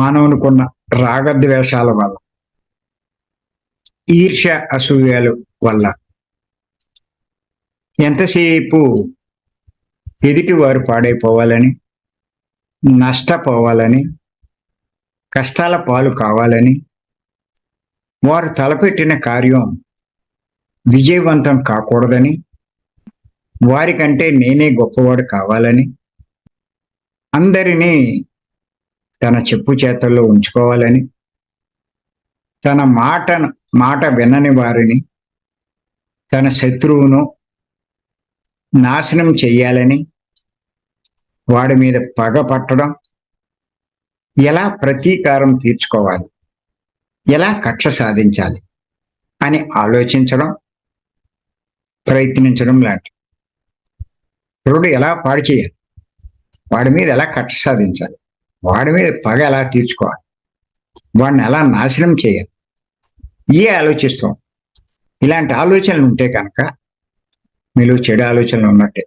మానవునికున్న రాగద్వేషాల వల్ల ఈర్ష్య అసూయలు వల్ల. ఎంతసేపు ఎదుటి వారు పాడైపోవాలని నష్టపోవాలని కష్టాల పాలు కావాలని వారు తలపెట్టిన కార్యం విజయవంతం కాకూడదని వారికంటే నేనే గొప్పవాడు కావాలని అందరినీ తన చెప్పు చేతల్లో ఉంచుకోవాలని తన మాటను మాట వినని వారిని తన శత్రువును నాశనం చేయాలని వాడి మీద పగ పట్టడం ఎలా ప్రతీకారం తీర్చుకోవాలి ఎలా కక్ష సాధించాలి అని ఆలోచించడం ప్రయత్నించడం లాంటి రోడ్డు ఎలా పాడు చేయాలి? వాడి మీద ఎలా కక్ష సాధించాలి? వాడి మీద పగ ఎలా తీర్చుకోవాలి? వాడిని ఎలా నాశనం చేయాలి? ఏ ఆలోచిస్తాం? ఇలాంటి ఆలోచనలు ఉంటే కనుక మీలో చెడు ఆలోచనలు ఉన్నట్టే.